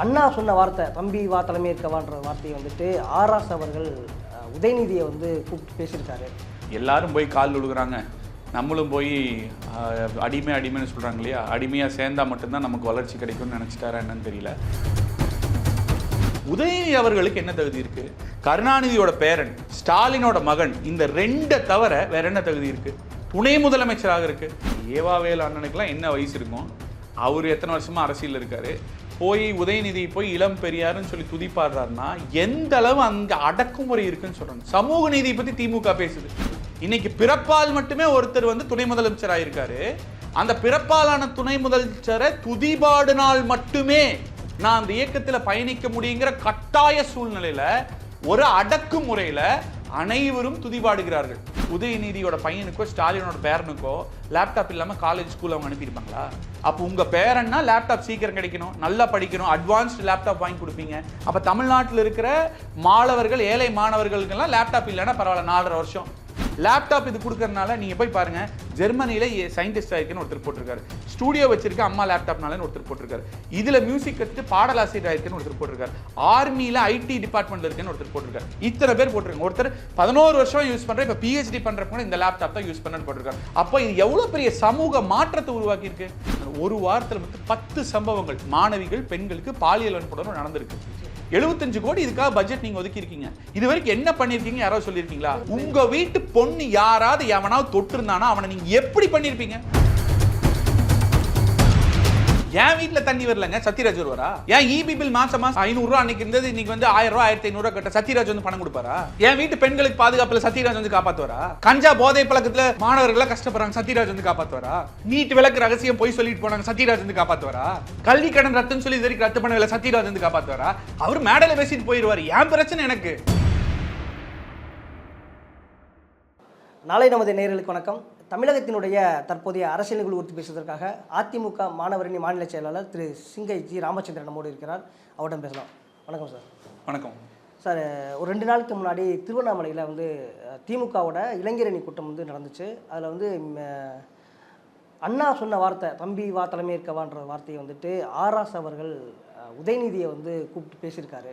அண்ணா சொன்ன வார்த்தை தம்பி வா தலைமையேற்கவான்ற வார்த்தையை வந்துட்டு ஆர்எஸ் அவர்கள் உதயநிதியை வந்து கூப்பிட்டு பேசியிருக்காரு. எல்லாரும் போய் கால் விழுகிறாங்க நம்மளும் போய் அடிமை அடிமைன்னு சொல்கிறாங்க இல்லையா? அடிமையாக சேர்ந்தா மட்டும்தான் நமக்கு வளர்ச்சி கிடைக்கும்னு நினச்சிட்டாரா என்னன்னு தெரியல. உதயநிதி அவர்களுக்கு என்ன தகுதி இருக்கு? கருணாநிதியோட பேரன் ஸ்டாலினோட மகன் இந்த ரெண்டை தவிர வேற என்ன தகுதி இருக்கு? துணை முதலமைச்சராக இருக்கு. ஏவாவேல் அண்ணனுக்குலாம் என்ன வயசு இருக்கும்? அவர் எத்தனை வருஷமா அரசியல் இருக்காரு? போய் உதயநிதி போய் இளம் பெரியாருன்னு சொல்லி துதிப்பாடுறாருன்னா எந்த அளவு அங்கே அடக்குமுறை இருக்குன்னு சொல்றாங்க சமூக நீதியை பத்தி திமுக பேசுது. இன்னைக்கு பிறப்பால் மட்டுமே ஒருத்தர் வந்து துணை முதலமைச்சர் ஆயிருக்காரு. அந்த பிறப்பாலான துணை முதலமைச்சரை துதிபாடினால் மட்டுமே நான் அந்த இயக்கத்தில் பயணிக்க முடியுங்கிற கட்டாய சூழ்நிலையில ஒரு அடக்குமுறையில அனைவரும் துதிபாடுகிறார்கள். உதயநிதியோட பையனுக்கோ ஸ்டாலினோட பேரனுக்கோ லேப்டாப் இல்லாமல் காலேஜ் ஸ்கூல் அவங்க அனுப்பியிருப்பாங்களா? அப்போ உங்கள் பேரன்னா லேப்டாப் சீக்கிரம் கிடைக்கணும் நல்லா படிக்கணும் அட்வான்ஸ்டு லேப்டாப் வாங்கி கொடுப்பீங்க. அப்போ தமிழ்நாட்டில் இருக்கிற மாணவர்கள் ஏழை மாணவர்களுக்கெல்லாம் லேப்டாப் இல்லைன்னா பரவாயில்ல நாலரை வருஷம். லேப்டாப் இது கொடுக்கறதுனால நீங்கள் போய் பாருங்க ஜெர்மனியில சயின்டிஸ்ட் ஆயிருக்குன்னு ஒருத்தர் போட்டிருக்காரு. ஸ்டூடியோ வச்சிருக்க அம்மா லேப்டாப்னாலன்னு ஒருத்தர் போட்டிருக்காரு. இதில் மியூசிக் கத்துட்டு பாடலாசிரியர் ஆயிருக்குன்னு ஒருத்தர் போட்டிருக்காரு. ஆர்மியில் ஐடி டிபார்ட்மெண்ட்ல இருக்குன்னு ஒருத்தர் போட்டிருக்காரு. இத்தனை பேர் போட்டிருக்காங்க. ஒருத்தர் பதினோரு வருஷம் யூஸ் பண்ணுற இப்போ பிஹெச்டி பண்ணுறப்ப கூட இந்த லேப்டாப் தான் யூஸ் பண்ணன்னு போட்டிருக்காரு. அப்போ இது எவ்வளோ பெரிய சமூக மாற்றத்தை உருவாக்கியிருக்கு? ஒரு வாரத்தில் வந்து பத்து சம்பவங்கள். மாணவிகள் பெண்களுக்கு பாலியல் வன்கொடுமை நடந்திருக்கு. எழுபத்தஞ்சு கோடி இதுக்காக பட்ஜெட் நீங்க ஒதுக்கி இருக்கீங்க இது வரைக்கும் என்ன பண்ணிருக்கீங்க யாராவது சொல்லியிருக்கீங்களா? உங்க வீட்டு பொண்ணு யாராவது எவனாவது தொட்டு இருந்தானா அவனை நீங்க எப்படி பண்ணிருப்பீங்க என் வீட்டுல தண்ணி வரலங்க. சத்யராஜ் வருவாரா? ஏன் இபி பில் மாசம் மாசம் ஐநூறு ரூபா அன்னைக்கு இருந்தது இன்னைக்கு வந்து ஆயிரம் ரூபா ஆயிரத்தி ஐநூறு ரூபா கட்ட சத்யராஜ் வந்து பணம் கொடுப்பாரா? என் வீட்டு பெண்களுக்கு பாதுகாப்புல சத்யராஜ் வந்து காப்பாத்துவாரா? கஞ்சா போதை பழக்கத்துல மாணவர்கள் கஷ்டப்படுறாங்க சத்யராஜ் வந்து காப்பாத்துவாரா? நீட் விளக்கு ரகசியம் போய் சொல்லிட்டு போனாங்க சத்யராஜ் வந்து காப்பாத்துவாரா? கல்வி கடன் ரத்துன்னு சொல்லி இது வரைக்கும் ரத்து பண்ணவில்லை சத்யராஜ் வந்து காப்பாத்துவாரா? அவர் மேடல பேசிட்டு போயிருவாரு. ஏன் பிரச்சனை எனக்கு. நாளை நமது நேர்களுக்கு வணக்கம். தமிழகத்தினுடைய தற்போதைய அரசியல் நிகழ்வு குறித்து பேசுவதற்காக அதிமுக மாணவரணி மாநில செயலாளர் திரு சிங்கை ஜி ராமச்சந்திரன் நம்மோடு இருக்கிறார். அவரிடம் பேசலாம். வணக்கம் சார். வணக்கம். சார் ஒரு ரெண்டு நாளுக்கு முன்னாடி திருவண்ணாமலையில் வந்து திமுகவோட இளைஞரணி கூட்டம் வந்து நடந்துச்சு. அதில் வந்து அண்ணா சொன்ன வார்த்தை தம்பி வா தலைமையேற்கவான்ற வார்த்தையை வந்துட்டு ஆர்ஆஸ் அவர்கள் உதயநிதியை வந்து கூப்பிட்டு பேசியிருக்காரு.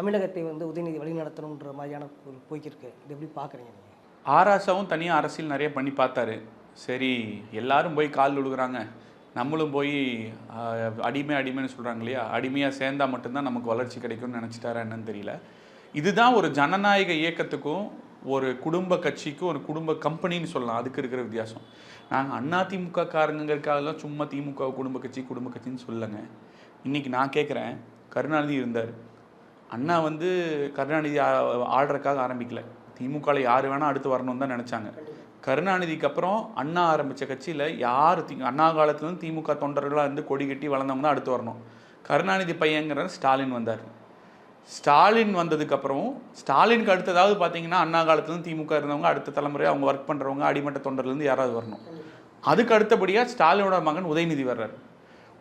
தமிழகத்தை வந்து உதயநிதி வழிநடத்தணுன்ற மாதிரியான ஒரு போய்க்கிருக்கு இது எப்படி பார்க்குறீங்க ஆராசாவும் தனியாக அரசியல் நிறைய பண்ணி பார்த்தாரு சரி எல்லாரும் போய் கால் விழுகிறாங்க நம்மளும் போய் அடிமை அடிமைன்னு சொல்கிறாங்க இல்லையா அடிமையாக சேர்ந்தா மட்டும்தான் நமக்கு வளர்ச்சி கிடைக்கும்னு நினச்சிட்டாரா என்னன்னு தெரியல இதுதான் ஒரு ஜனநாயக இயக்கத்துக்கும் ஒரு குடும்ப கட்சிக்கும் ஒரு குடும்ப கம்பெனின்னு சொல்லலாம் அதுக்கு இருக்கிற வித்தியாசம் நாங்கள் அண்ணா திமுக காரங்கிறதுக்காகலாம் சும்மா திமுக குடும்ப கட்சி குடும்ப கட்சின்னு சொல்லுங்க இன்றைக்கி நான் கேட்குறேன் கருணாநிதி இருந்தார் அண்ணா வந்து கருணாநிதி ஆடுறதுக்காக ஆரம்பிக்கலை திமுகவில் யார் வேணால் அடுத்து வரணும்னு தான் நினச்சாங்க. கருணாநிதிக்கு அப்புறம் அண்ணா ஆரம்பித்த கட்சியில் யார் தி அண்ணா காலத்துலேருந்து திமுக தொண்டர்களாக இருந்து கொடி கட்டி வளர்ந்தவங்க தான் அடுத்து வரணும். கருணாநிதி பையங்கிற ஸ்டாலின் வந்தார். ஸ்டாலின் வந்ததுக்கப்புறம் ஸ்டாலினுக்கு அடுத்ததாவது பார்த்தீங்கன்னா அண்ணா காலத்துலேருந்து திமுக இருந்தவங்க அடுத்த தலைமுறை அவங்க ஒர்க் பண்ணுறவங்க அடிமட்ட தொண்டர்லேருந்து யாராவது வரணும். அதுக்கு அடுத்தபடியாக ஸ்டாலினோட மகன் உதயநிதி வர்றாரு.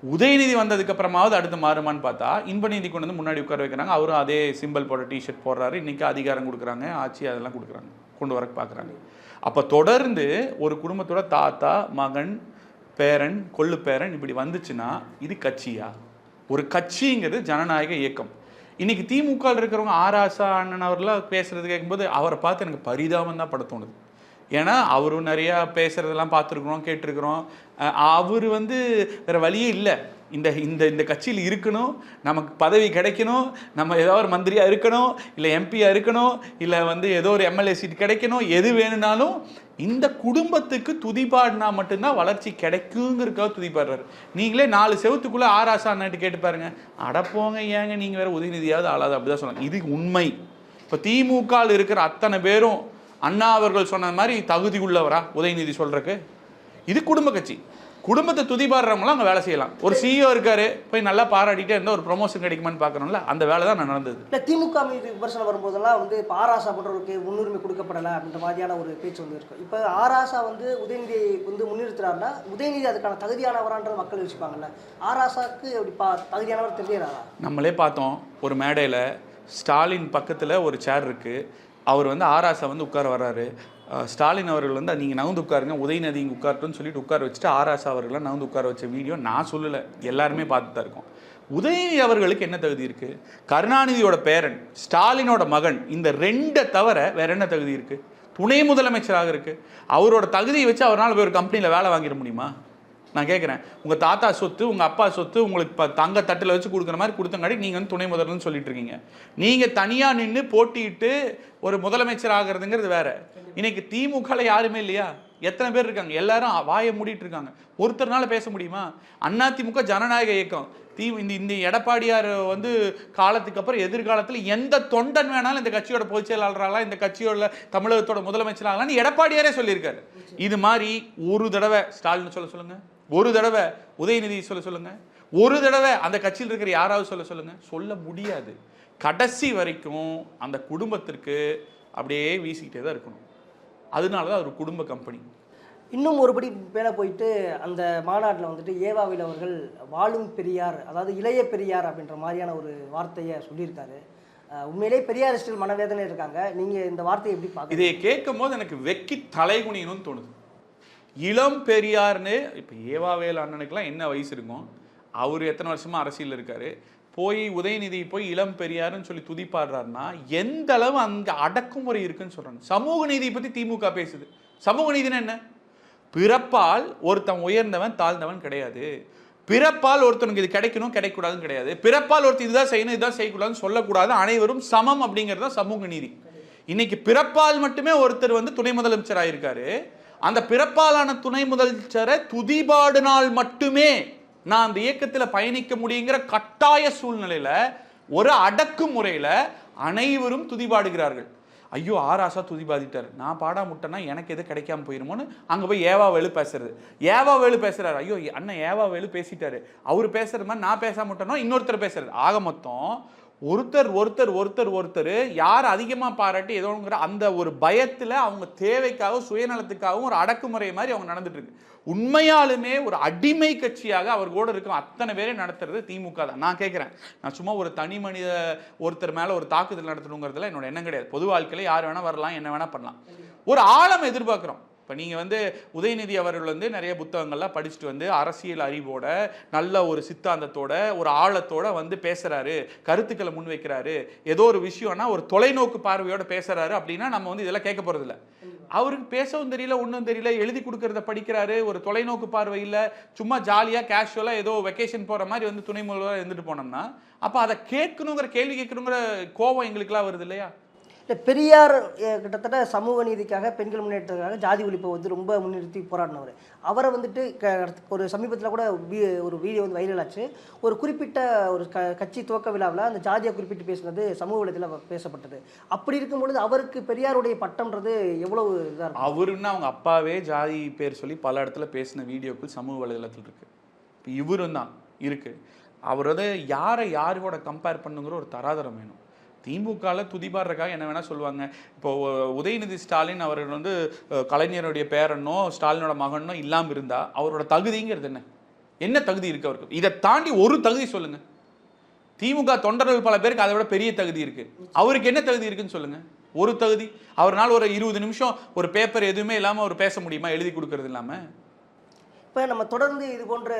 உதயநிதி வந்ததுக்கு அப்புறமாவது அடுத்து மாறுமான்னு பார்த்தா இன்பநிதி கொண்டு வந்து முன்னாடி உட்கார வைக்கிறாங்க. அவரும் அதே சிம்பிள் போட டிஷர்ட் போடுறாரு. இன்னைக்கு அதிகாரம் கொடுக்குறாங்க. ஆட்சி அதெல்லாம் கொடுக்குறாங்க. கொண்டு வர பார்க்குறாங்க. அப்போ தொடர்ந்து ஒரு குடும்பத்தோட தாத்தா மகன் பேரன் கொள்ளு பேரன் இப்படி வந்துச்சுன்னா இது கட்சியா? ஒரு கட்சிங்கிறது ஜனநாயக இயக்கம். இன்னைக்கு திமுக இருக்கிறவங்க ஆராசா அண்ணன் அவர்லாம் பேசுறது கேட்கும்போது அவரை பார்த்து எனக்கு பரிதாபம் தான் பட தோணுது ஏன்னா அவரும் நிறையா பேசுகிறதெல்லாம் பார்த்துருக்குறோம் கேட்டிருக்கிறோம். அவர் வந்து வேறு வழியே இல்லை. இந்த இந்த இந்த கட்சியில் இருக்கணும் நமக்கு பதவி கிடைக்கணும் நம்ம ஏதோ ஒரு மந்திரியாக இருக்கணும் இல்லை எம்பியாக இருக்கணும் இல்லை வந்து ஏதோ ஒரு எம்எல்ஏ சீட் கிடைக்கணும் எது வேணும்னாலும் இந்த குடும்பத்துக்கு துதிப்பாடினா மட்டும்தான் வளர்ச்சி கிடைக்குங்கிறக்காக துதிப்பாடுறாரு நீங்களே நாலு செவத்துக்குள்ளே ஆராசா அண்ணாட்டு கேட்டு பாருங்க. அடப்போங்க ஏங்க நீங்கள் வேறு உதயநிதியாவது ஆளாது அப்படிதான் சொன்னாங்க. இது உண்மை. இப்போ திமுக இருக்கிற அத்தனை பேரும் அண்ணா அவர்கள் சொன்ன மாதிரி தகுதி உள்ளவரா உதயநிதி சொல்றதுக்கு? இது குடும்ப கட்சி. குடும்பத்தை துதிபாடுறவங்களாம் அங்கே வேலை செய்யலாம். ஒரு சிஇஓ இருக்காரு போய் நல்லா பாராட்டிட்டே இருந்தால் ஒரு ப்ரொமோஷன் கிடைக்குமான்னு பார்க்கணும்ல அந்த வேலை தான் நடந்தது. இல்லை திமுக மீது விமர்சனம் வரும்போதெல்லாம் வந்து இப்போ ஆராசா போன்றவருக்கு முன்னுரிமை கொடுக்கப்படலை அப்படின்ற மாதிரியான ஒரு பேச்சு வந்து இருக்கும். இப்போ ஆராசா வந்து உதயநிதியை வந்து முன்னிறுத்துறாருன்னா உதயநிதி அதுக்கான தகுதியானவரான்றது மக்கள் யோசிப்பாங்கல்ல. ஆராசாக்கு அப்படி பா தகுதியானவர் தெரியறாரா? நம்மளே பார்த்தோம் ஒரு மேடையில் ஸ்டாலின் பக்கத்தில் ஒரு சேர் இருக்குது அவர் வந்து ஆராசை வந்து உட்கார வர்றாரு. ஸ்டாலின் அவர்கள் வந்து நீங்கள் நகர்ந்து உட்காருங்க உதயநிதி இங்கே உட்காரட்டும்னு சொல்லிட்டு உட்கார வச்சுட்டு ஆராசா அவர்களை நகர்ந்து உட்கார வச்ச வீடியோ நான் சொல்லலை. எல்லாருமே பார்த்து தான் இருக்கோம். உதயநிதி அவர்களுக்கு என்ன தகுதி இருக்குது கருணாநிதியோட பேரன் ஸ்டாலினோட மகன் இந்த ரெண்டை தவிர வேற என்ன தகுதி இருக்குது துணை முதலமைச்சராக இருக்குது அவரோட தகுதியை வச்சு அவரால் போய் ஒரு கம்பெனியில் வேலை வாங்கிட முடியுமா? நான் கேட்குறேன் உங்கள் தாத்தா சொத்து உங்கள் அப்பா சொத்து உங்களுக்கு இப்போ தங்க தட்டில் வச்சு கொடுக்குற மாதிரி கொடுத்தங்காடி நீங்கள் வந்து துணை முதல்வர்னு சொல்லிட்டு இருக்கீங்க நீங்கள் தனியாக நின்று போட்டியிட்டு ஒரு முதலமைச்சர் ஆகிறதுங்கிறது வேற. இன்னைக்கு திமுகவில் யாருமே இல்லையா? எத்தனை பேர் இருக்காங்க? எல்லாரும் வாயை மூடிட்டு இருக்காங்க. ஒருத்தர்னால பேச முடியுமா? அதிமுக ஜனநாயக இயக்கம். தீ இந்த இந்த எடப்பாடியார் வந்து காலத்துக்கு அப்புறம் எதிர்காலத்தில் எந்த தொண்டன் வேணாலும் இந்த கட்சியோட பொதுச் செயலாளராகலாம் இந்த கட்சியோட தமிழகத்தோட முதலமைச்சராகலாம்னு எடப்பாடியாரே சொல்லியிருக்காரு. இது மாதிரி ஒரு தடவை ஸ்டாலின் சொல்ல சொல்லுங்க. ஒரு தடவை உதயநிதி சொல்ல சொல்லுங்க. ஒரு தடவை அந்த கட்சியில் இருக்கிற யாராவது சொல்ல சொல்லுங்க. சொல்ல முடியாது. கடைசி வரைக்கும் அந்த குடும்பத்திற்கு அப்படியே வீசிக்கிட்டே தான் இருக்கணும். அதனால தான் ஒரு குடும்ப கம்பெனி இன்னும் ஒருபடி மேலே போயிட்டு அந்த மாநாட்டில் வந்துட்டு ஏவாவில் அவர்கள் வாழும் பெரியார் அதாவது இளைய பெரியார் அப்படின்ற மாதிரியான ஒரு வார்த்தையை சொல்லியிருக்காரு. அஹ் உண்மையிலேயே பெரியாரிஸ்டில் மனவேதனை இருக்காங்க. நீங்கள் இந்த வார்த்தையை எப்படி பார்க்குறீங்க? இதை கேட்கும் போது எனக்கு வெக்கி தலைகுனியணும்னு தோணுது. இளம் பெரியார்னு இப்போ ஏவாவேல் அண்ணனுக்குலாம் என்ன வயசு இருக்கும்? அவர் எத்தனை வருஷமா அரசியல் இருக்காரு? போய் உதயநிதி போய் இளம் பெரியாருன்னு சொல்லி துதிப்பாடுறாருன்னா எந்த அளவு அங்கே அடக்குமுறை இருக்குன்னு சொல்கிறாங்க சமூக நீதியை பற்றி திமுக பேசுது. சமூக நீதினா என்ன? பிறப்பால் ஒருத்தன் உயர்ந்தவன் தாழ்ந்தவன் கிடையாது. பிறப்பால் ஒருத்தனுக்கு இது கிடைக்கணும் கிடைக்கூடாதுன்னு கிடையாது. பிறப்பால் ஒருத்தர் இதுதான் செய்யணும் இதுதான் செய்யக்கூடாதுன்னு சொல்லக்கூடாது. அனைவரும் சமம் அப்படிங்கிறது தான் சமூக நீதி. இன்னைக்கு பிறப்பால் மட்டுமே ஒருத்தர் வந்து துணை முதலமைச்சர் ஆயிருக்காரு. அந்த பிறப்பாலான துணை முதலமைச்சரை துதிபாடினால் மட்டுமே நான் அந்த இயக்கத்தில் பயணிக்க முடியுங்கிற கட்டாய சூழ்நிலையில் ஒரு அடக்குமுறையில அனைவரும் துதிபாடுகிறார்கள். ஐயோ ஆராசா துதிபாதிட்டார். நான் பாடா முட்டேன்னா எனக்கு எது கிடைக்காம போயிருமோன்னு அங்கே போய் ஏவா வேலு பேசுறது. ஏவா வேலு பேசுறாரு. ஐயோ அண்ணன் ஏவா வேலு பேசிட்டாரு. அவர் பேசுற மாதிரி நான் பேசாம முட்டேனோ இன்னொருத்தர் பேசுறது ஆக மொத்தம் ஒருத்தர் ஒருத்தர் ஒருத்தர் ஒருத்தர் யார் அதிகமாக பாராட்டி ஏதோங்கிற அந்த ஒரு பயத்தில் அவங்க தேவைக்காக சுயநலத்துக்காகவும் ஒரு அடக்குமுறை மாதிரி அவங்க நடந்துட்டு இருக்கு உண்மையாலுமே ஒரு அடிமை கட்சியாக அவர் கூட இருக்கும் அத்தனை பேரை நடத்துறது திமுக தான். நான் கேட்குறேன் நான் சும்மா ஒரு தனி மனித ஒருத்தர் மேலே ஒரு தாக்குதல் நடத்தணுங்கிறதுல என்னோட எண்ணம் கிடையாது. பொது வாழ்க்கையில் யார் வேணால் வரலாம் என்ன வேணால் பண்ணலாம். ஒரு ஆழம் எதிர்பார்க்குறோம். இப்போ நீங்கள் வந்து உதயநிதி அவர்கள் வந்து நிறைய புத்தகங்கள்லாம் படிச்சுட்டு வந்து அரசியல் அறிவோட நல்ல ஒரு சித்தாந்தத்தோட ஒரு ஆழத்தோட வந்து பேசுறாரு கருத்துக்களை முன்வைக்கிறாரு. ஏதோ ஒரு விஷயம்னா ஒரு தொலைநோக்கு பார்வையோட பேசுறாரு அப்படின்னா நம்ம வந்து இதெல்லாம் கேட்க போறதில்ல. அவருக்கு பேசவும் தெரியல ஒன்றும் தெரியல எழுதி கொடுக்கறத படிக்கிறாரு ஒரு தொலைநோக்கு பார்வை இல்லை சும்மா ஜாலியாக கேஷுவலாக ஏதோ வெக்கேஷன் போகிற மாதிரி வந்து துணை முதல்வராக இருந்துட்டு போனோம்னா அப்போ அதை கேட்கணுங்கிற கேள்வி கேட்கணுங்கிற கோபம் எங்களுக்குலாம் வருது இல்லையா? இல்லை பெரியார் கிட்டத்தட்ட சமூக நீதிக்காக பெண்கள் முன்னேற்றத்துக்காக ஜாதி ஒழிப்பை வந்து ரொம்ப முன்னிறுத்தி போராடினவர். அவரை வந்துட்டு ஒரு சமீபத்தில் கூட வீ- ஒரு வீடியோ வந்து வைரல் ஆச்சு. ஒரு குறிப்பிட்ட ஒரு க கட்சி துவக்க விழாவில் அந்த ஜாதியை குறிப்பிட்டு பேசினது சமூக வலைத்தில் பேசப்பட்டது. அப்படி இருக்கும் பொழுது அவருக்கு பெரியாருடைய பட்டம்ன்றது எவ்வளவு இதாக இருக்கும் அவருன்னா அவங்க அப்பாவே ஜாதி பேர் சொல்லி பல இடத்துல பேசின வீடியோக்கள் சமூக வலைதளத்தில் இருக்குது இப்போ இவரும் தான் இருக்குது அவர் வந்து யாரை யாரோட கம்பேர் பண்ணுங்கிற ஒரு தராதரம் வேணும். திமுகவில் துதிபாடுறக்காக என்ன வேணால் சொல்லுவாங்க. இப்போ உதயநிதி ஸ்டாலின் அவர் வந்து கலைஞருடைய பேரனோ ஸ்டாலினோட மகனோ இல்லாமல் இருந்தால் அவரோட தகுதிங்கிறது என்ன? என்ன தகுதி இருக்குது அவருக்கு? இதை தாண்டி ஒரு தகுதி சொல்லுங்கள் திமுக தொண்டர்கள் பல பேருக்கு அதை விட பெரிய தகுதி இருக்குது அவருக்கு என்ன தகுதி இருக்குன்னு சொல்லுங்கள் ஒரு தகுதி. அவரால் ஒரு இருபது நிமிஷம் ஒரு பேப்பர் எதுவுமே இல்லாமல் அவர் பேச முடியுமா? எழுதி கொடுக்கறது இல்லாமல் இப்போ நம்ம தொடர்ந்து இது போன்ற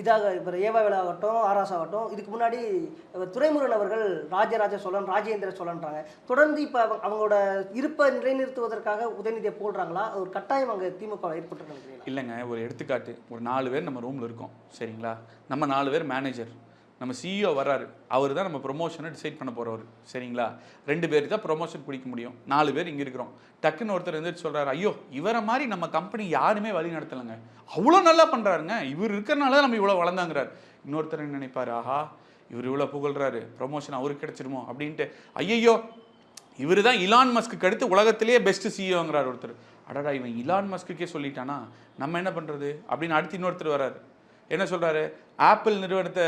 இதாக இப்போ ஏவாவில் ஆகட்டும் ஆராஸ் ஆகட்டும் இதுக்கு முன்னாடி துறைமுருகன் அவர்கள் ராஜராஜ சோழன் ராஜேந்திர சோழன்றாங்க. தொடர்ந்து இப்போ அவங்களோட இருப்பை நிலைநிறுத்துவதற்காக உதயநிதியை போடுறாங்களா ஒரு கட்டாயம் அங்கே திமுக ஏற்பட்டு இல்லைங்க ஒரு எடுத்துக்காட்டு. ஒரு நாலு பேர் நம்ம ரூமில் இருக்கோம். சரிங்களா? நம்ம நாலு பேர் மேனேஜர் நம்ம சிஇஓ வர்றாரு. அவர் தான் நம்ம ப்ரொமோஷனை டிசைட் பண்ண போகிறவர் சரிங்களா? ரெண்டு பேர் தான் ப்ரொமோஷன் பிடிக்க முடியும். நாலு பேர் இங்கே இருக்கிறோம். டக்குன்னு ஒருத்தர் இருந்துட்டு சொல்கிறாரு ஐயோ இவரை மாதிரி நம்ம கம்பெனி யாருமே வழி நடத்தலைங்க. அவ்வளோ நல்லா பண்ணுறாருங்க இவர் இருக்கிறனால தான் நம்ம இவ்வளோ வளர்ந்தாங்கிறார் இன்னொருத்தர் என்ன நினைப்பாரு? ஆஹா இவர் இவ்வளோ புகழ்றாரு. ப்ரொமோஷன் அவருக்கு கிடச்சிருமோ? அப்படின்ட்டு ஐயையோ இவர் தான் இலான் மஸ்க்கு அடுத்து உலகத்திலேயே பெஸ்ட் சிஇஓங்கிறார் ஒருத்தர். அடடா இவன் இலான் மஸ்க்குக்கே சொல்லிட்டானா? நம்ம என்ன பண்ணுறது அப்படின்னு அடுத்து இன்னொருத்தர் வராரு என்ன சொல்கிறாரு ஆப்பிள் நிறுவனத்தை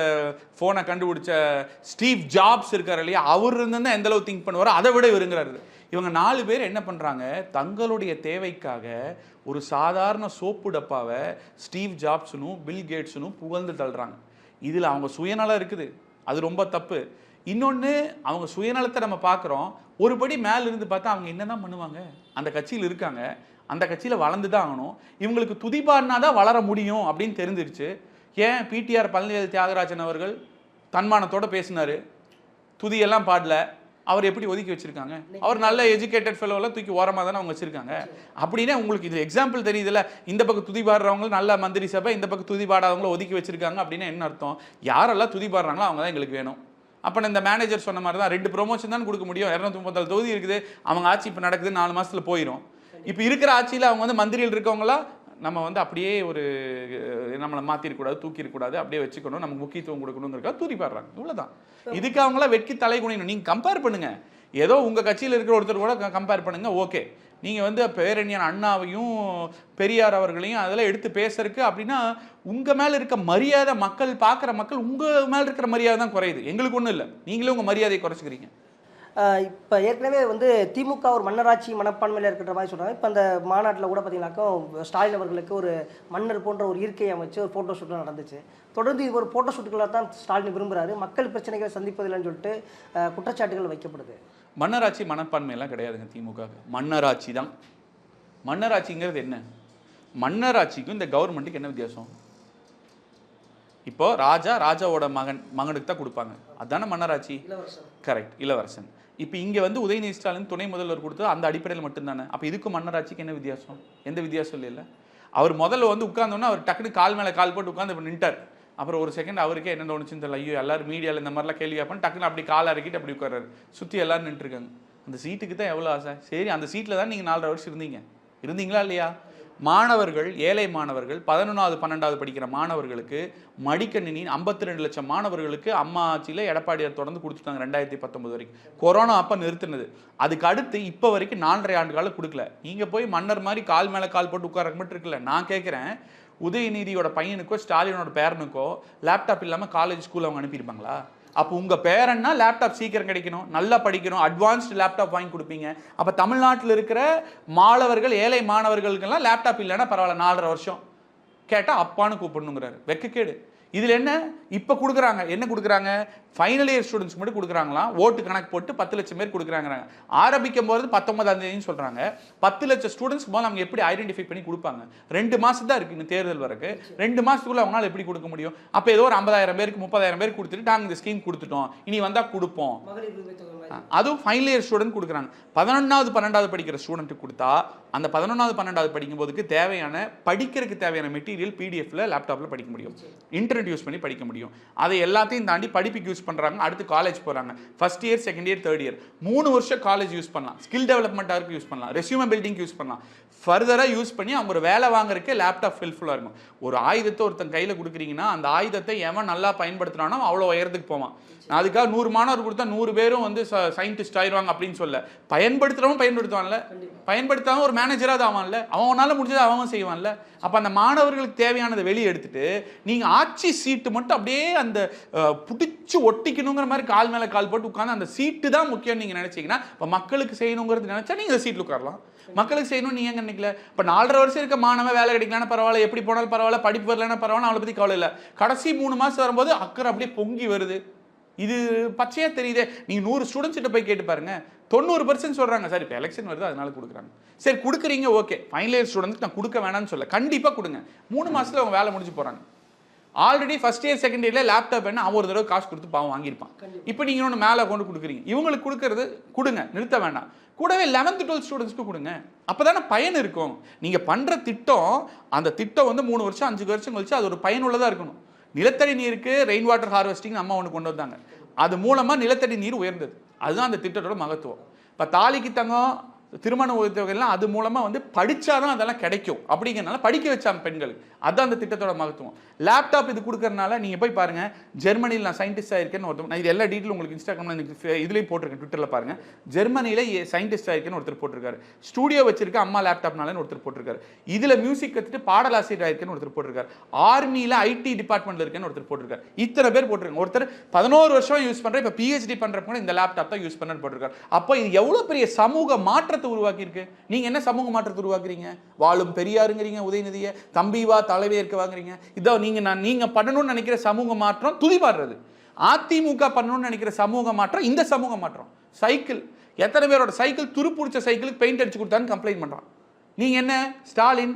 ஃபோனை கண்டுபிடிச்ச ஸ்டீவ் ஜாப்ஸ் இருக்காரு இல்லையா? அவர் இருந்தா எந்த அளவு திங்க் பண்ணுவாரோ அதை விட இவருங்கிறாரு. இவங்க நாலு பேர் என்ன பண்ணுறாங்க தங்களுடைய தேவைக்காக ஒரு சாதாரண சோப்பு டப்பாவை ஸ்டீவ் ஜாப்ஸுனும் பில் கேட்ஸுனும் புகழ்ந்து தள்ளுறாங்க. இதில் அவங்க சுயநலம் இருக்குது. அது ரொம்ப தப்பு. இன்னொன்று அவங்க சுயநலத்தை நம்ம பார்க்குறோம். ஒரு படி இருந்து பார்த்தா அவங்க என்ன தான் பண்ணுவாங்க? அந்த கட்சியில் இருக்காங்க. அந்த கட்சியில் வளர்ந்து தான் ஆகணும். இவங்களுக்கு துதிப்பாடினா தான் வளர முடியும் அப்படின்னு தெரிஞ்சிருச்சு. ஏன் பிடிஆர் பழனிவேல் தியாகராஜன் அவர்கள் தன்மானத்தோடு பேசினார்? துதியெல்லாம் பாடல. அவர் எப்படி ஒதுக்கி வச்சிருக்காங்க? அவர் நல்ல எஜுகேட்டட் ஃபெலோலாம் தூக்கி ஓரமாக தானே அவங்க வச்சிருக்காங்க. அப்படின்னா உங்களுக்கு இது எக்ஸாம்பிள் தெரியுதுல்ல. இந்த பக்கம் துதி பாடுறவங்க நல்ல மந்திரி சபை இந்த பக்கம் துதி பாடாதவங்கள ஒதுக்கி வச்சிருக்காங்க அப்படின்னா என்ன அர்த்தம்? யாரெல்லாம் துதி பாடுறாங்களோ அவங்க தான் எங்களுக்கு வேணும். அப்போ இந்த மேனேஜர் சொன்ன மாதிரி தான் ரெண்டு ப்ரொமோஷன் தான் கொடுக்க முடியும். இரநூத்தி முப்பத்தாறு தொகுதி இருக்குது. அவங்க ஆட்சி இப்போ நடக்குது நாலு மாதத்தில் போயிடும் இப்போ இருக்கிற ஆட்சியில் அவங்க வந்து மந்திரிகள் இருக்கவங்களா நம்ம வந்து அப்படியே ஒரு நம்மளை மாற்றிருக்கூடாது தூக்கிடக்கூடாது அப்படியே வச்சுக்கணும் நமக்கு முக்கியத்துவம் கொடுக்கணுங்கிறக்காக தூரி பாடுறாங்க இவ்வளோதான் இதுக்கு அவங்களாம் வெட்கி தலை குனியணும். நீங்கள் கம்பேர் பண்ணுங்க. ஏதோ உங்கள் கட்சியில் இருக்கிற ஒருத்தர் கூட கம்பேர் பண்ணுங்க. ஓகே. நீங்கள் வந்து பேரறிஞர் அண்ணாவையும் பெரியார் அவர்களையும் அதெல்லாம் எடுத்து பேசுறதுக்கு அப்படின்னா உங்கள் மேலே இருக்க மரியாதை மக்கள் பார்க்குற மக்கள் உங்கள் மேலே இருக்கிற மரியாதை தான் குறையுது. எங்களுக்கு ஒன்றும் இல்லை. நீங்களே உங்கள் மரியாதையை குறைச்சிக்கிறீங்க. இப்போ ஏற்கனவே வந்து திமுக ஒரு மன்னராட்சி மனப்பான்மையில் இருக்கிற மாதிரி சொல்கிறாங்க இப்போ அந்த மாநாட்டில் கூட பார்த்தீங்கன்னாக்கா ஸ்டாலின் அவர்களுக்கு ஒரு மன்னர் போன்ற ஒரு இருக்கையை அமைச்சு ஒரு ஃபோட்டோ ஷூட்லாம் நடந்துச்சு. தொடர்ந்து இது ஒரு ஃபோட்டோ ஷூட்டுகளாக தான் ஸ்டாலின் விரும்புகிறாரு மக்கள் பிரச்சனைகளை சந்திப்பதில்லைன்னு சொல்லிட்டு குற்றச்சாட்டுகள் வைக்கப்படுது. மன்னராட்சி மனப்பான்மையெல்லாம் கிடையாதுங்க திமுக. மன்னராட்சி தான். மன்னராட்சிங்கிறது என்ன? மன்னராட்சிக்கும் இந்த கவர்மெண்ட்டுக்கு என்ன வித்தியாசம்? இப்போ ராஜா ராஜாவோட மகன் மகனுக்கு தான் கொடுப்பாங்க. அதானே மன்னராட்சி? கரெக்ட் இளவரசன். இப்போ இங்கே வந்து உதயநிதி ஸ்டாலின் துணை முதல்வர் கொடுத்தது அந்த அடிப்படையில் மட்டும்தானே? அப்போ இதுக்கும் மன்னராட்சிக்கு என்ன வித்தியாசம்? எந்த வித்தியாசம் இல்லைல்ல. அவர் முதல்ல வந்து உட்காந்தோன்னா அவர் டக்குனு கால் மேலே கால் போட்டு உட்காந்து இப்போ நின்ட்டார். அப்புறம் ஒரு செகண்ட் அவருக்கே என்ன தோணுச்சுன்னு தெரியல. ஐயோ எல்லாரும் மீடியாவில் இந்த மாதிரிலாம் கேள்வி கேட்பான்னு டக்குனு அப்படி கால் இறக்கிட்டு அப்படி உட்காரு சுற்றி எல்லாரும் நின்றுருக்காங்க. அந்த சீட்டுக்கு தான் எவ்வளோ ஆசை? சரி அந்த சீட்டில் தான் நீங்கள் நாலரை வருஷம் இருந்தீங்க. இருந்தீங்களா இல்லையா? மாணவர்கள் ஏழை மாணவர்கள் பதினொன்றாவது பன்னெண்டாவது படிக்கிற மாணவர்களுக்கு மடிக்கணினி ஐம்பத்தி ரெண்டு லட்சம் மாணவர்களுக்கு அம்மா ஆட்சியில் எடப்பாடியார் தொடர்ந்து கொடுத்துட்டாங்க ரெண்டாயிரத்தி பத்தொன்பது வரைக்கும். கொரோனா அப்போ நிறுத்தினது. அதுக்கு அடுத்து இப்போ வரைக்கும் நாலரை ஆண்டு காலம் கொடுக்கல. நீங்கள் போய் மன்னர் மாதிரி கால் மேலே கால் போட்டு உட்கார மட்டும் இருக்குல்ல. நான் கேட்குறேன் உதயநிதியோட பையனுக்கோ ஸ்டாலினோட பேரனுக்கோ லேப்டாப் இல்லாமல் காலேஜ் ஸ்கூல் அவங்க அனுப்பியிருப்பாங்களா? அப்போ உங்கள் பேரன்னா லேப்டாப் சீக்கிரம் கிடைக்கணும். நல்லா படிக்கணும். அட்வான்ஸ்டு லேப்டாப் வாங்கி கொடுப்பீங்க. அப்போ தமிழ்நாட்டில் இருக்கிற மாணவர்கள் ஏழை மாணவர்களுக்கெல்லாம் லேப்டாப் இல்லைன்னா பரவாயில்ல நாலரை வருஷம். கேட்டால் அப்பான்னு கூப்பிடணுங்கிறாரு. வெக்கக்கேடு. இதில் என்ன? இப்போ கொடுக்குறாங்க. என்ன கொடுக்குறாங்க? ஃபைனல் இயர் ஸ்டூடெண்ட்ஸ் மட்டும் கொடுக்குறாங்களாம் ஓட்டு கணக்கு போட்டு பத்து லட்சம் பேர் கொடுக்குறாங்க ஆரம்பிக்கும் போது பத்தொன்பதாம் சொல்கிறாங்க பத்து லட்சம் ஸ்டூடெண்ட்ஸ்க்கு போது அவங்க எப்படி ஐடென்டிஃபை பண்ணி கொடுப்பாங்க? ரெண்டு மாதம் தான் இருக்குது இந்த தேர்தல் வரக்கு. ரெண்டு மாதத்துக்குள்ளே அவங்களால எப்படி கொடுக்க முடியும்? அப்போ ஏதோ ஒரு ஐம்பதாயிரம் பேருக்கு முப்பதாயிரம் பேருக்கு கொடுத்துட்டு நாங்கள் இந்த ஸ்கீம் கொடுத்துட்டோம். இனி வந்தால் கொடுப்போம். அதுவும் ஃபைனல் இயர் ஸ்டூடெண்ட் கொடுக்குறாங்க. பதினொன்றாவது பன்னெண்டாவது படிக்கிற ஸ்டூடெண்ட்டுக்கு கொடுத்தா அந்த பதினொன்றாவது பன்னெண்டாவது படிக்கும்போதுக்கு தேவையான படிக்கிறதுக்கு தேவையான மெட்டீரியல் பிடிஎஃப்ல லேப்டாப்பில் படிக்க முடியும். இன்டர்நெட் யூஸ் பண்ணி படிக்க முடியும். அதை எல்லாத்தையும் தாண்டி படிப்புக்கு யூஸ் பண்ணுறாங்க அடுத்து காலேஜ் போகிறாங்க first year second year third year மூணு வருஷம் காலேஜ் யூஸ் பண்ணலாம். ஸ்கில் டெவலப்மெண்ட்டாருக்கு யூஸ் பண்ணலாம். ரெஸ்யூம பில்டிங் யூஸ் பண்ணலாம். ஃபர்தராக யூஸ் பண்ணி அவங்க ஒரு வேலை வாங்குறதுக்கு லேப்டாப் ஹெல்ப்ஃபுல்லாக இருக்கும். ஒரு ஆயுதத்தை ஒருத்தன் கையில் கொடுக்குறீங்கன்னா அந்த ஆயுதத்தை எவன் நல்லா பயன்படுத்துறானோ அவ்வளோ உயரத்துக்கு போவான். நான் அதுக்காக நூறு மாணவர் கொடுத்தா நூறு பேரும் வந்து சயின்டிஸ்ட் ஆயிடுவாங்க அப்படின்னு சொல்ல. பயன்படுத்துறவன் பயன்படுத்துவான்ல. பயன்படுத்தாம ஒரு மேனேஜராக ஆவான்ல. அவனால முடிஞ்சதை அவன் செய்வான்ல. அப்போ அந்த மாணவர்களுக்கு தேவையானதை வெளியே எடுத்துட்டு நீங்கள் ஆட்சி சீட்டு மட்டும் அப்படியே அந்த பிடிச்சி ஒட்டிக்கணுங்கிற மாதிரி கால் மேலே கால் போட்டு உட்காந்து அந்த சீட்டு தான் முக்கியம் நீங்கள் நினைச்சீங்கன்னா இப்போ மக்களுக்கு செய்யணுங்கிறது நினைச்சா நீங்கள் சீட்டில் உட்காரலாம். மக்களுக்கு செய்யணும் நீங்க நினைக்கல? இப்போ நாலரை வருஷம் இருக்க மாணவன் வேலை கிடைக்கலன்னா பரவாயில்ல எப்படி போனாலும் பரவாயில்ல படிப்பு வரலன்னா பரவாயில்ல அவளை பற்றி கவலை இல்லை. கடைசி மூணு மாதம் வரும்போது அக்கறை அப்படியே பொங்கி வருது. இது பச்சையா தெரியுதே. நீங்க நூறு ஸ்டூடெண்ட்ஸ் கிட்ட போய் கேட்டு பாருங்க. தொண்ணூறு பர்சன்ட் சொல்றாங்க சார் இப்போ எலெக்ஷன் வருது? அதனால கொடுக்குறாங்க. சரி கொடுக்குறீங்க ஓகே. ஃபைனல் இயர் ஸ்டூடெண்ட்ஸ் நான் கொடுக்க வேணாம்னு சொல்ல. கண்டிப்பா கொடுங்க. மூணு மாசத்துல அவங்க வேலை முடிஞ்சு போறாங்க. ஆல்ரெடி ஃபர்ஸ்ட் இயர் செகண்ட் இயர்ல லேப்டாப் என்ன அவன் ஒரு தடவை காசு கொடுத்து பாவம் வாங்கியிருப்பான். இப்போ நீங்க ஒன்று மேலே கொண்டு கொடுக்குறீங்க. இவங்களுக்கு கொடுக்கறது கொடுங்க நிறுத்த வேண்டாம். கூடவே லெவன்த் டுவெல்த் ஸ்டூடெண்ட்ஸ்க்கு கொடுங்க. அப்பதானே பயன் இருக்கும். நீங்க பண்ற திட்டம் அந்த திட்டம் வந்து மூணு வருஷம் அஞ்சு வருஷம் கழிச்சு அது ஒரு பயனுள்ளதா இருக்கணும். நிலத்தடி நீருக்கு ரெயின் வாட்டர் ஹார்வெஸ்டிங் அம்மா ஒன்று கொண்டு வந்தாங்க. அது மூலமாக நிலத்தடி நீர் உயர்ந்தது. அதுதான் அந்த திட்டத்தோட மகத்துவம். இப்போ தாலிக்கு தங்கம் திருமண உதவித்தொகைலாம் அது மூலமா வந்து படிச்சாதான் அதெல்லாம் கிடைக்கும். அப்படிங்கிறனால படிக்க வச்சாங்க பெண்கள். அதுதான் அந்த திட்டத்தோட மகத்துவம். லேப்டாப் இது கொடுக்கறனால நீங்க போய் பாருங்க. ஜெர்மனியில் நான் சயின்டிஸ்டாக இருக்கேன்னு ஒருத்தர் நான் இது எல்லா டீட்டெயில் உங்களுக்கு இன்ஸ்டாகிராமில் எனக்கு இதுலேயும் போட்டிருக்கேன் ட்விட்டரில் பாருங்கள் ஜெர்மனியில் சயின்டிஸ்டாக இருக்கேன்னு ஒருத்தர் போட்டிருக்காரு. ஸ்டூடியோ வச்சிருக்க அம்மா லேப்டாப்னாலன்னு ஒருத்தர் போட்டிருக்காரு. இதில் மியூசிக் கற்றுட்டு பாடலாசிரியர் ஆயிருக்கேன்னு ஒருத்தர் போட்டிருக்காரு. ஆர்மியில் ஐடி டிபார்ட்மெண்ட்ல இருக்கேன்னு ஒருத்தர் போட்டிருக்காரு. இத்தனை பேர் போட்டிருக்காங்க. ஒருத்தர் பதினோரு வருஷம் யூஸ் பண்ணுற இப்போ பிஹெச்டி பண்ணுறப்ப கூட இந்த லேப்டாப் தான் யூஸ் பண்ணு போட்டிருக்காரு. அப்போ இது எவ்வளோ பெரிய சமூக மாற்றத்தை உருவாக்கியிருக்கு? நீங்கள் நீங்க என்ன சமூக மாற்றத்தை உருவாக்குறீங்க? வாழும் பெரியாருங்கிறீங்க உதயநிதியை. தம்பி வா தலைவே இருக்க வாங்குறீங்க. இதோ நீங்க நான் நீங்கள் பண்ணணும்னு நினைக்கிற சமூக மாற்றம் துதிபாடுறது. அதிமுக பண்ணணும்னு நினைக்கிற சமூக மாற்றம் இந்த சமூக மாற்றம். சைக்கிள் எத்தனை பேரோட சைக்கிள் துருப்பிடிச்ச சைக்கிளுக்கு பெயிண்ட் அடிச்சு கொடுத்தான்னு கம்ப்ளைண்ட் பண்ணுறான் நீங்கள் என்ன? ஸ்டாலின்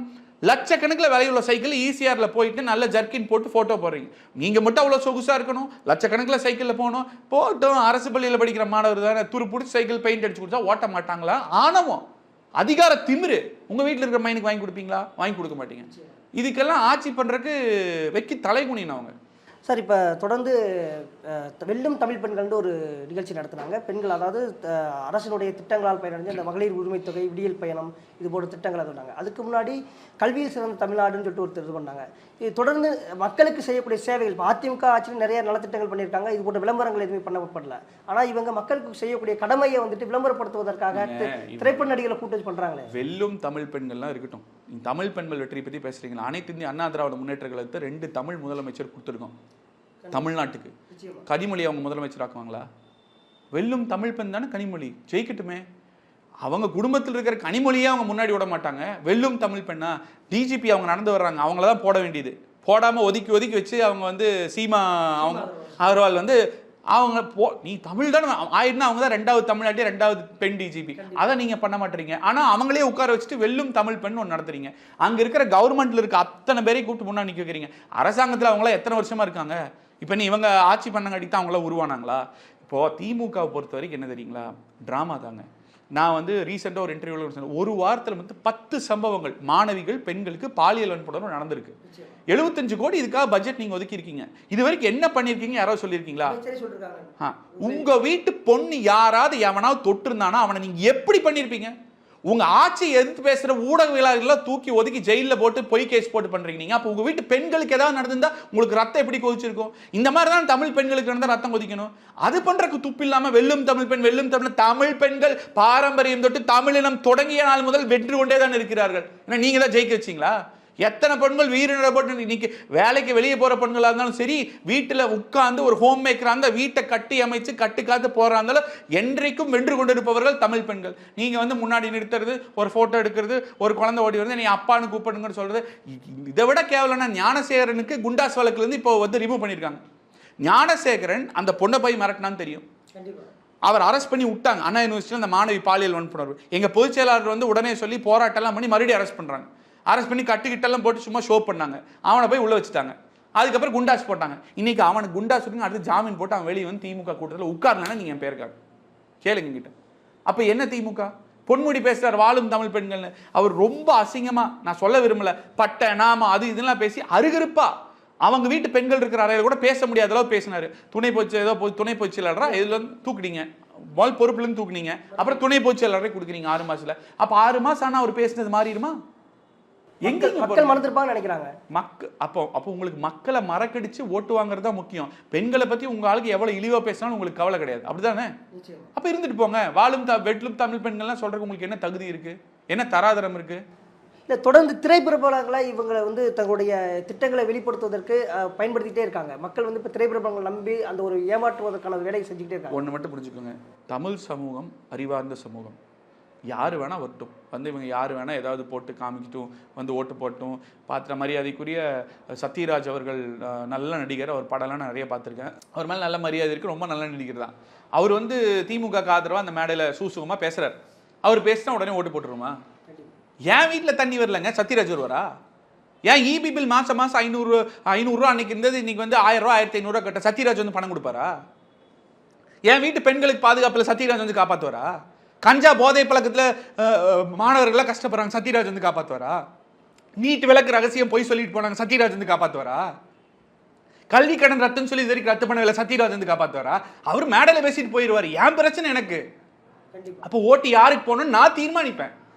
லட்சக்கணக்கில் விலையுள்ள சைக்கிள் ஈசிஆரில் போயிட்டு நல்ல ஜர்க்கின் போட்டு ஃபோட்டோ போடுறீங்க. நீங்கள் மட்டும் அவ்வளோ சொகுசாக இருக்கணும். லட்சக்கணக்கில் சைக்கிளில் போகணும். போட்டும் அரசு பள்ளியில் படிக்கிற மாணவர் தானே துரு சைக்கிள் பெயிண்ட் அடிச்சு கொடுத்தா ஓட்ட மாட்டாங்களா? ஆணவம். அதிகார திமிரு. உங்கள் வீட்டில் இருக்கிற மைனுக்கு வாங்கி கொடுப்பீங்களா? வாங்கி கொடுக்க மாட்டீங்க. இதுக்கெல்லாம் ஆட்சி பண்ணுறதுக்கு வெக்கி தலைகுனின்னு அவங்க. சார் இப்போ தொடர்ந்து வெல்லும் தமிழ் பெண்கள்னு ஒரு நிகழ்ச்சி நடத்துனாங்க. பெண்கள் அதாவது அரசினுடைய திட்டங்களால் பயனடைஞ்ச அந்த மகளிர் உரிமைத் தொகை விடியல் பயணம் இது போன்ற திட்டங்களை சொன்னாங்க அதுக்கு முன்னாடி கல்வியில் சிறந்த தமிழ்நாடுன்னு சொல்லிட்டு ஒரு இது பண்ணாங்க. இது தொடர்ந்து மக்களுக்கு செய்யக்கூடிய சேவைகள் இப்போ அதிமுக ஆட்சியில் நிறைய நலத்திட்டங்கள் பண்ணியிருக்காங்க. இது போன்ற விளம்பரங்கள் எதுவுமே பண்ணப்படல ஆனால் இவங்க மக்களுக்கு செய்யக்கூடிய கடமையை வந்துட்டு விளம்பரப்படுத்துவதற்காக திரைப்பட நடிகளை கூட்டு வச்சு பண்ணுறாங்களே வெல்லும் தமிழ் பெண்கள்லாம் இருக்கட்டும். தமிழ் பெண்கள் வெற்றி பற்றி பேசுறீங்களா? அனைத்து இந்திய அண்ணா திராவிட முன்னேற்ற கழகத்தை ரெண்டு தமிழ் முதலமைச்சர் கொடுத்துருக்கோம். தமிழ்நாட்டுக்கு. கனிமொழி அவங்க முதலமைச்சர் ஆக்குவாங்களா வெல்லும் தமிழ் பெண் தானே கனிமொழி? ஜெயிக்கட்டுமே. அவங்க குடும்பத்தில் இருக்கிற கனிமொழியே அவங்க முன்னாடி விட மாட்டாங்க. வெல்லும் தமிழ் பெண்ணா? டிஜிபி அவங்க நடந்து வர்றாங்க. அவங்கள தான் போட வேண்டியது. போடாம ஒதுக்கி ஒதுக்கி வச்சு அவங்க வந்து சீமா அவங்க அகர்வால் வந்து அவங்க போ நீ தமிழ் தானே ஆயிடுனா அவங்க தான் ரெண்டாவது தமிழ்நாட்டிலே ரெண்டாவது பெண் டிஜிபி அதை நீங்க பண்ண மாட்டீங்க. ஆனா அவங்களே உட்கார வச்சுட்டு வெல்லும் தமிழ் பெண் ஒன்று நடத்துறீங்க. அங்க இருக்கிற கவர்மெண்ட்ல இருக்க அத்தனை பேரையும் கூப்பிட்டு முன்னாடி நிக்க வைக்கிறீங்க. அரசாங்கத்துல அவங்களாம் எத்தனை வருஷமா இருக்காங்க? இப்போ நீ இவங்க ஆட்சி பண்ணங்காட்டி தான் அவங்கள உருவானாங்களா? இப்போ திமுகவை பொறுத்த வரைக்கும் என்ன தெரியுங்களா? ட்ராமா தாங்க. நான் வந்து ரீசெண்டாக ஒரு இன்டர்வியூவில் சொன்னேன். ஒரு வாரத்தில் வந்து பத்து சம்பவங்கள் மாணவிகள் பெண்களுக்கு பாலியல் வன்புணர்வு நடந்திருக்கு. எழுபத்தஞ்சு கோடி இதுக்காக பட்ஜெட் நீங்கள் ஒதுக்கியிருக்கீங்க. இது வரைக்கும் என்ன பண்ணியிருக்கீங்க? யாராவது சொல்லியிருக்கீங்களா? சரி சொல்லிருக்காங்க ஆ உங்க வீட்டு பொண்ணு யாராவது எவனாவது தொட்டிருந்தானா அவனை நீங்க எப்படி பண்ணிருப்பீங்க உங்க ஆட்சி எதிர்த்து பேசுற ஊடகவியலாளர்கள்லாம் தூக்கி ஒதுக்கி ஜெயிலில் போட்டு பொய் கேஸ் போட்டு பண்றீங்க. நீங்க அப்போ உங்க வீட்டு பெண்களுக்கு ஏதாவது நடந்திருந்தா உங்களுக்கு ரத்தம் எப்படி கொதிச்சிருக்கும்? இந்த மாதிரி தான் தமிழ் பெண்களுக்கு நடந்தால் ரத்தம் கொதிக்கணும். அது பண்றதுக்கு துப்பு இல்லாம வெல்லும் தமிழ் பெண் வெல்லும் தமிழ் தமிழ் பெண்கள் பாரம்பரியம் தொட்டு தமிழினம் தொடங்கிய நாள் முதல் வென்று கொண்டே தான் இருக்கிறார்கள். ஏன்னா நீங்க தான் ஜெயிக்க வச்சீங்களா? எத்தனை பெண்கள் வீரனை போட்டு இன்னைக்கு வேலைக்கு வெளியே போற பெண்களா இருந்தாலும் சரி வீட்டுல உட்கார்ந்து ஒரு ஹோம் மேக்கரா இருந்தா வீட்டை கட்டி அமைச்சு கட்டு காத்து போறா இருந்தாலும் என்றைக்கும் வென்று கொண்டிருப்பவர்கள் தமிழ் பெண்கள். நீங்க வந்து முன்னாடி நிறுத்துறது ஒரு போட்டோ எடுக்கிறது ஒரு குழந்தை ஓடி வந்து நீ அப்பான்னு கூப்பிடுங்கன்னு சொல்றது. இ- இதை விட கேவலம்னா ஞானசேகரனுக்கு குண்டாஸ் வழக்குல இருந்து இப்போ வந்து ரிமூவ் பண்ணியிருக்காங்க ஞானசேகரன் அந்த பொண்ணை போய் மிரட்டினான்னு தெரியும். அவர் அரெஸ்ட் பண்ணி விட்டாங்க. அண்ணா யூனிவர்சிட்டியில் அந்த மாணவி பாலியல் வன்புணர்வு. எங்கள் பொதுச் செயலாளர் வந்து உடனே சொல்லி போராட்டம்லாம் பண்ணி மறுபடியும் அரெஸ்ட் பண்ணுறாங்க அரெஸ்ட் பண்ணி கட்டுக்கிட்டெல்லாம் போட்டு சும்மா ஷோ பண்ணாங்க. அவனை போய் உள்ளே வச்சுட்டாங்க. அதுக்கப்புறம் குண்டாஸ் போட்டாங்க. இன்னைக்கு அவனுக்கு குண்டாஸ் இருக்குன்னு அடுத்து ஜாமீன் போட்டு அவன் வெளியே வந்து திமுக கூட்டத்தில் உட்காரலன்னா நீங்கள் என் பேருக்காங்க கேளுங்க கிட்ட அப்போ என்ன திமுக? பொன்முடி பேசுகிறார் வாழும் தமிழ் பெண்கள்னு. அவர் ரொம்ப அசிங்கமாக நான் சொல்ல விரும்பலை. பட்டை நாம அது இதெல்லாம் பேசி அருகருப்பா. அவங்க வீட்டு பெண்கள் இருக்கிற அறையில் கூட பேச முடியாத அளவு பேசினார். துணை போச்சு ஏதோ பொ- துணை பொச்சியலரா இதுல இருந்து தூக்குனீங்க. முதல் பொறுப்புலேருந்து தூக்குனீங்க. அப்புறம் துணை பொச்சியலரை கொடுக்குறீங்க ஆறு மாதத்தில் அப்போ ஆறு மாதம் ஆனால் அவர் பேசினது மாறிடுமா? எங்க மக்கள் மறந்துருப்பாங்கன்னு நினைக்கிறாங்க. மக்க அப்போ அப்போ உங்களுக்கு மக்களை மறக்கடிச்சு ஓட்டு வாங்குறது தான் முக்கியம். பெண்களை பத்தி உங்க ஆளுக்கு எவ்வளவு இழிவா பேசினாலும் உங்களுக்கு கவலை கிடையாது. அப்படிதானே? அப்ப இருந்துட்டு போங்க. வாழும் த வெட்லும் தமிழ் பெண்கள்லாம் சொல்றதுக்கு உங்களுக்கு என்ன தகுதி இருக்கு? என்ன தராதரம் இருக்கு? இல்லை தொடர்ந்து திரைப்பிரபலங்களை இவங்களை வந்து தங்களுடைய திட்டங்களை வெளிப்படுத்துவதற்கு பயன்படுத்திட்டே இருக்காங்க. மக்கள் வந்து இப்போ திரைப்பிரபலங்களை நம்பி அந்த ஒரு ஏமாற்றுவதற்கான வேலையை செஞ்சுக்கிட்டே இருக்காங்க. ஒன்று மட்டும் புரிஞ்சுக்கோங்க. தமிழ் சமூகம் அறிவார்ந்த சமூகம். யார் வேணால் வரட்டும். வந்து இவங்க யார் வேணால் ஏதாவது போட்டு காமிக்கட்டும் வந்து ஓட்டு போட்டும் பார்த்துற மரியாதைக்குரிய சத்யராஜ் அவர்கள் நல்ல நடிகர். அவர் படம்லாம் நான் நிறைய பார்த்துருக்கேன். அவர் மேலே நல்ல மரியாதை இருக்குது ரொம்ப நல்ல நடிகர் தான். அவர் வந்து திமுக ஆதரவாக அந்த மேடையில் சூசுகமாக பேசுகிறார் அவர் பேசினா உடனே ஓட்டு போட்டுருமா என் வீட்டில் தண்ணி வரலங்க சத்யராஜ் வருவாரா ஏன் இபி பில் மாதம் மாதம் ஐநூறு ஐநூறுரூவா அன்னைக்கு இருந்தது இன்னைக்கு வந்து ஆயிரம் ரூபா ஆயிரத்தி ஐநூறுரூவா கட்ட சத்யராஜ் வந்து பணம் கொடுப்பாரா? என் வீட்டு பெண்களுக்கு பாதுகாப்பில் சத்யராஜ் வந்து காப்பாற்றுவாரா கஞ்சா போதை பழக்கத்தில் மாணவர்கள்லாம் கஷ்டப்படுறாங்க. சத்யராஜ் வந்து காப்பாற்றுவாரா நீட் விளக்கு ரகசியம் பொய் சொல்லிட்டு போனாங்க. சத்யராஜ் வந்து காப்பாற்றுவாரா கல்வி கடன் ரத்துன்னு சொல்லி இது வரைக்கும் ரத்து பண்ணவில்லை சத்யராஜ் வந்து காப்பாற்றுவாரா அவர் மேடையில் பேசிட்டு போயிடுவார் என் பிரச்சனை எனக்கு. அப்போ ஓட்டு யாருக்கு போகணும்னு நான் தீர்மானிப்பேன்.